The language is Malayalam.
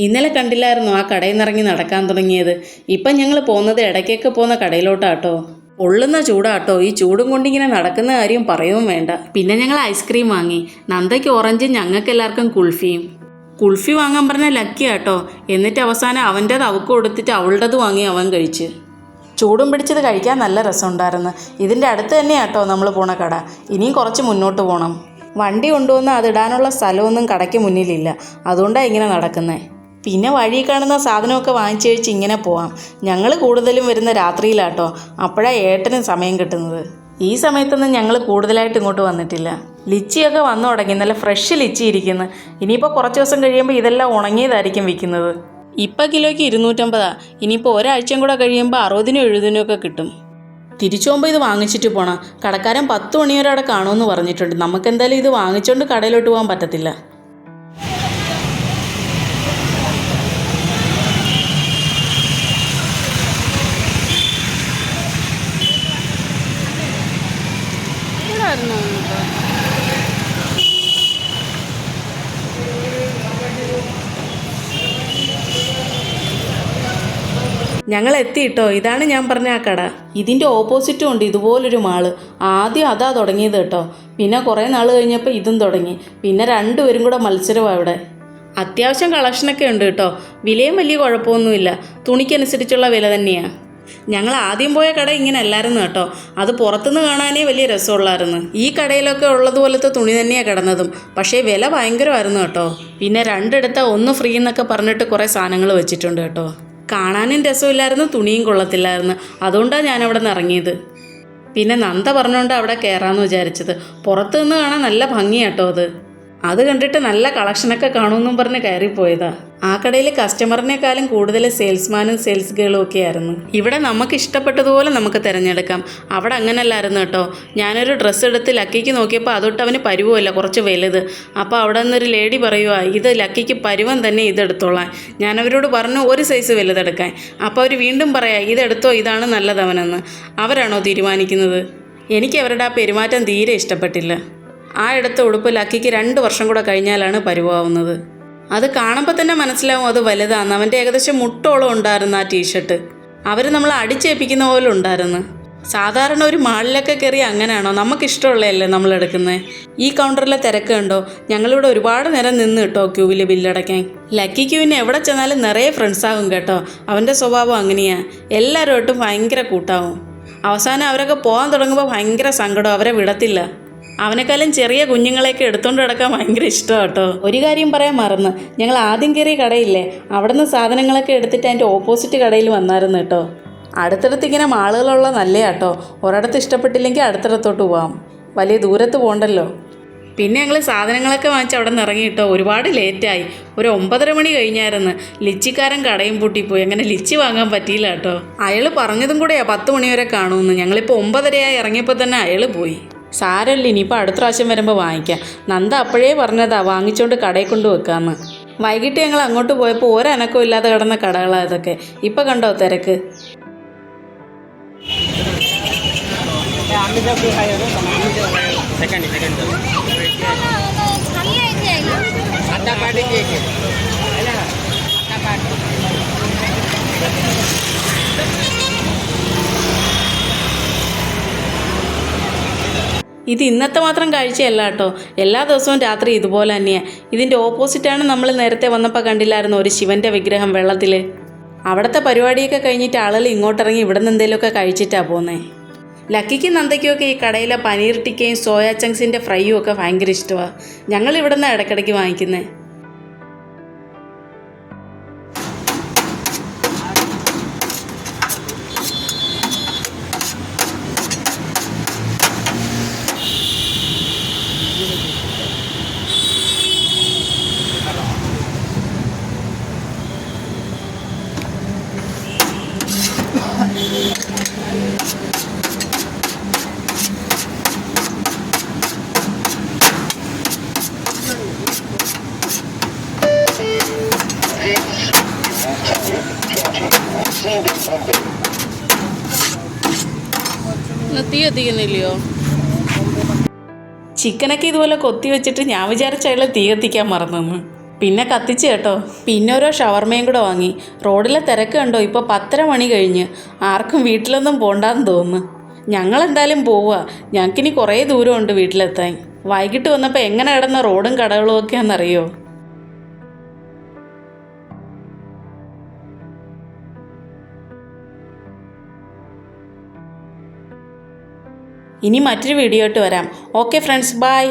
ഇന്നലെ കണ്ടില്ലായിരുന്നു ആ കടയിൽ നിന്നിറങ്ങി നടക്കാൻ തുടങ്ങിയത്? ഇപ്പം ഞങ്ങൾ പോകുന്നത് ഇടയ്ക്കൊക്കെ പോകുന്ന കടയിലോട്ടാട്ടോ. ഉള്ളുന്ന ചൂടാട്ടോ. ഈ ചൂടും കൊണ്ടിങ്ങനെ നടക്കുന്ന കാര്യം പറയുകയും വേണ്ട. പിന്നെ ഞങ്ങൾ ഐസ്ക്രീം വാങ്ങി. നന്ദയ്ക്ക് ഓറഞ്ചും ഞങ്ങൾക്ക് എല്ലാവർക്കും കുൾഫിയും കുൾഫി വാങ്ങാൻ പറഞ്ഞ ലക്കി ആട്ടോ. എന്നിട്ട് അവസാനം അവന്റേത് അവൾക്ക് കൊടുത്തിട്ട് അവളുടേത് വാങ്ങി അവൻ കഴിച്ച്. ചൂടും പിടിച്ചത് കഴിക്കാൻ നല്ല രസമുണ്ടായിരുന്നു. ഇതിന്റെ അടുത്ത് തന്നെയാട്ടോ നമ്മൾ പോണ കട. ഇനിയും കുറച്ച് മുന്നോട്ട് പോകണം വണ്ടി കൊണ്ടുവന്ന് അതിടാനുള്ള സ്ഥലമൊന്നും കടയ്ക്ക് മുന്നിലില്ല. അതുകൊണ്ടാണ് ഇങ്ങനെ നടക്കുന്നത് പിന്നെ വഴി കാണുന്ന സാധനമൊക്കെ വാങ്ങിച്ചു കഴിച്ച് ഇങ്ങനെ പോവാം. ഞങ്ങൾ കൂടുതലും വരുന്ന രാത്രിയിലാട്ടോ. അപ്പോഴാണ് ഏട്ടനും സമയം കിട്ടുന്നത്. ഈ സമയത്തൊന്നും ഞങ്ങൾ കൂടുതലായിട്ട് ഇങ്ങോട്ട് വന്നിട്ടില്ല. ലിച്ചിയൊക്കെ വന്നു തുടങ്ങി നല്ല ഫ്രഷ് ലിച്ചി ഇരിക്കുന്നു. ഇനിയിപ്പോൾ കുറച്ച് ദിവസം കഴിയുമ്പോൾ ഇതെല്ലാം ഉണങ്ങിയതായിരിക്കും വിൽക്കുന്നത്. ഇപ്പം കിലോയ്ക്ക് ഇരുന്നൂറ്റമ്പതാ. ഇനിയിപ്പോൾ ഒരാഴ്ചയും കൂടെ കഴിയുമ്പോൾ അറുപതിനും എഴുപതിനും ഒക്കെ കിട്ടും. തിരിച്ചു പോകുമ്പോൾ ഇത് വാങ്ങിച്ചിട്ട് പോണം. കടക്കാരൻ പത്ത് മണിവരെ അവിടെ കാണുമെന്ന് പറഞ്ഞിട്ടുണ്ട്. നമുക്കെന്തായാലും ഇത് വാങ്ങിച്ചുകൊണ്ട് കടയിലോട്ട് പോകാൻ പറ്റത്തില്ല. ഞങ്ങൾ എത്തിയിട്ടോ ഇതാണ് ഞാൻ പറഞ്ഞ ആ കട. ഇതിന്റെ ഓപ്പോസിറ്റും ഉണ്ട് ഇതുപോലൊരു മാൾ. ആദ്യം അതാ തുടങ്ങിയത് കേട്ടോ. പിന്നെ കുറേ നാൾ കഴിഞ്ഞപ്പോൾ ഇതും തുടങ്ങി. പിന്നെ രണ്ടുപേരും കൂടെ മത്സരമാണ് ഇവിടെ. അത്യാവശ്യം കളക്ഷനൊക്കെ ഉണ്ട് കേട്ടോ. വിലയും വലിയ കുഴപ്പമൊന്നുമില്ല. തുണിക്കനുസരിച്ചുള്ള വില തന്നെയാണ് ഞങ്ങൾ ആദ്യം പോയ കട ഇങ്ങനെ അല്ലായിരുന്നു കേട്ടോ. അത് പുറത്തുനിന്ന് കാണാനേ വലിയ രസമുള്ളായിരുന്നു. ഈ കടയിലൊക്കെ ഉള്ളതുപോലത്തെ തുണി തന്നെയാണ് കിടന്നതും. പക്ഷേ വില ഭയങ്കരമായിരുന്നു കേട്ടോ. പിന്നെ രണ്ടെടുത്ത ഒന്ന് ഫ്രീ എന്നൊക്കെ പറഞ്ഞിട്ട് കുറേ സാധനങ്ങൾ വെച്ചിട്ടുണ്ട് കേട്ടോ. കാണാനും രസമില്ലായിരുന്നു തുണിയും കൊള്ളത്തില്ലായിരുന്നു. അതുകൊണ്ടാണ് ഞാൻ അവിടെ നിന്ന് ഇറങ്ങിയത്. പിന്നെ നന്ദ പറഞ്ഞുകൊണ്ട് അവിടെ കയറാമെന്ന് വിചാരിച്ചത്. പുറത്തു നിന്ന് കാണാൻ നല്ല ഭംഗിയാട്ടോ അത്. അത് കണ്ടിട്ട് നല്ല കളക്ഷനൊക്കെ കാണുമെന്നും പറഞ്ഞ് കയറിപ്പോയതാ. ആ കടയിൽ കസ്റ്റമറിനേക്കാളും കൂടുതൽ സെയിൽസ്മാനും സെയിൽസ് ഗേളും ഒക്കെ ആയിരുന്നു ഇവിടെ നമുക്ക് ഇഷ്ടപ്പെട്ടതുപോലെ നമുക്ക് തിരഞ്ഞെടുക്കാം. അവിടെ അങ്ങനല്ലായിരുന്നു കേട്ടോ. ഞാനൊരു ഡ്രസ്സ് എടുത്ത് ലക്കിക്ക് നോക്കിയപ്പോൾ അതൊട്ട് അവന് പരുവമല്ല കുറച്ച് വലുത്. അപ്പോൾ അവിടെ നിന്നൊരു ലേഡി പറയുക ഇത് ലക്കിക്ക് പരുവം തന്നെ ഇതെടുത്തോളാം ഞാനവരോട് പറഞ്ഞു ഒരു സൈസ് വലുതെടുക്കാൻ. അപ്പോൾ അവർ വീണ്ടും പറയാം ഇതെടുത്തോ ഇതാണ് നല്ലതവനെന്ന്. അവരാണോ തീരുമാനിക്കുന്നത്? എനിക്ക് അവരുടെ ആ പെരുമാറ്റം തീരെ ഇഷ്ടപ്പെട്ടില്ല. ആ എടുത്ത ഉടുപ്പ് ലക്കിക്ക് രണ്ട് വർഷം കൂടെ കഴിഞ്ഞാലാണ് പരുവാവുന്നത്. അത് കാണുമ്പോൾ തന്നെ മനസ്സിലാവും അത് വലുതാന്ന്. അവന്റെ ഏകദേശം മുട്ടോളം ഉണ്ടായിരുന്നു ആ ടീഷർട്ട് അവർ നമ്മൾ അടിച്ചേൽപ്പിക്കുന്ന പോലെ ഉണ്ടായിരുന്നു. സാധാരണ ഒരു മാളിലൊക്കെ കയറി അങ്ങനെയാണോ? നമുക്ക് ഇഷ്ടമുള്ളതല്ലേ നമ്മൾ എടുക്കുന്നത് ഈ കൗണ്ടറിലെ തിരക്ക് കണ്ടോ? ഞങ്ങളിവിടെ ഒരുപാട് നേരം നിന്ന് കിട്ടോ ക്യൂവിൽ ബില്ലടയ്ക്കാൻ ലക്കി ക്യൂവിന് എവിടെ ചെന്നാലും നിറയെ ഫ്രണ്ട്സാകും കേട്ടോ. അവന്റെ സ്വഭാവം അങ്ങനെയാണ് എല്ലാവരുമായിട്ടും ഭയങ്കര കൂട്ടാവും. അവസാനം അവരൊക്കെ പോകാൻ തുടങ്ങുമ്പോൾ ഭയങ്കര സങ്കടം. അവരെ വിടത്തില്ല. അവനെക്കാളും ചെറിയ കുഞ്ഞുങ്ങളെയൊക്കെ എടുത്തുകൊണ്ട് കിടക്കാൻ ഭയങ്കര ഇഷ്ടമാണ് കേട്ടോ ഒരു കാര്യം പറയാൻ മറന്ന്. ഞങ്ങൾ ആദ്യം കയറിയ കടയില്ലേ? അവിടെ നിന്ന് സാധനങ്ങളൊക്കെ എടുത്തിട്ട് അതിന്റെ ഓപ്പോസിറ്റ് കടയിൽ വന്നായിരുന്നു കേട്ടോ. അടുത്തടുത്ത് ഇങ്ങനെ മാളുകളുള്ള നല്ല കേട്ടോ ഒരിടത്ത് ഇഷ്ടപ്പെട്ടില്ലെങ്കിൽ അടുത്തിടത്തോട്ട് പോവാം. വലിയ ദൂരത്ത് പോകണ്ടല്ലോ പിന്നെ ഞങ്ങൾ സാധനങ്ങളൊക്കെ വാങ്ങിച്ച് അവിടെ നിന്ന് ഇറങ്ങി കിട്ടോ ഒരുപാട് ലേറ്റായി ഒരു ഒമ്പതര മണി കഴിഞ്ഞായിരുന്നു. ലിച്ചിക്കാരൻ കടയും പൂട്ടിപ്പോയി അങ്ങനെ ലിച്ചി വാങ്ങാൻ പറ്റിയില്ല കേട്ടോ അയാൾ പറഞ്ഞതും കൂടെയാണ് പത്ത് മണി വരെ കാണുമെന്ന്. ഞങ്ങളിപ്പോൾ ഒമ്പതരയായി ഇറങ്ങിയപ്പോൾ തന്നെ അയാൾ പോയി. സാരല്ല ഇനിയിപ്പോൾ അടുത്ത പ്രാവശ്യം വരുമ്പോൾ വാങ്ങിക്കാം. നന്ദ അപ്പോഴേ പറഞ്ഞതാ വാങ്ങിച്ചുകൊണ്ട് കടയിൽ കൊണ്ട് വെക്കാമെന്ന് വൈകിട്ട് ഞങ്ങൾ അങ്ങോട്ട് പോയപ്പോൾ ഒരനക്കവും ഇല്ലാതെ കിടന്ന കടകളാണ് ഇതൊക്കെ. ഇപ്പം കണ്ടോ തിരക്ക്? അല്ല. ഇത് ഇന്നത്തെ മാത്രം കാഴ്ചയല്ല കേട്ടോ. എല്ലാ ദിവസവും രാത്രി ഇതുപോലെ തന്നെയാണ് ഇതിന്റെ ഓപ്പോസിറ്റാണ് നമ്മൾ നേരത്തെ വന്നപ്പോൾ കണ്ടില്ലായിരുന്നു ഒരു ശിവന്റെ വിഗ്രഹം വെള്ളത്തിൽ അവിടുത്തെ പരിപാടിയൊക്കെ കഴിഞ്ഞിട്ട് ആളുകൾ ഇങ്ങോട്ടിറങ്ങി ഇവിടെ നിന്ന് എന്തെങ്കിലുമൊക്കെ കഴിച്ചിട്ടാണ് പോകുന്നത് ലക്കിക്കും നന്ദയ്ക്കുമൊക്കെ ഈ കടയിലെ പനീർ ടിക്കയും സോയാ ചങ്ക്സിന്റെ ഫ്രൈയും ഒക്കെ ഭയങ്കര ഇഷ്ടമാണ് ഞങ്ങൾ ഇവിടെ നിന്ന് ഇടയ്ക്കിടയ്ക്ക് വാങ്ങിക്കുന്നത് ചിക്കനൊക്കെ ഇതുപോലെ കൊത്തി വെച്ചിട്ട് ഞാൻ വിചാരിച്ച അയാൾ തീ കത്തിക്കാൻ മറന്നെന്ന്. പിന്നെ കത്തിച്ച് കേട്ടോ. പിന്നെ ഓരോ ഷവർമയും കൂടെ വാങ്ങി. റോഡിലെ തിരക്ക് കണ്ടോ? ഇപ്പോൾ പത്തര മണി കഴിഞ്ഞ്. ആർക്കും വീട്ടിലൊന്നും പോണ്ടാന്ന് തോന്നുന്നു. ഞങ്ങൾ എന്തായാലും പോവുക ഞങ്ങൾക്കിനി കുറേ ദൂരമുണ്ട് വീട്ടിലെത്താൻ. വൈകിട്ട് വന്നപ്പോൾ എങ്ങനെ കിടന്ന റോഡും കടകളും ഒക്കെയാണെന്നറിയോ? ഇനി മറ്റൊരു വീഡിയോ ആയിട്ട് വരാം. Okay friends bye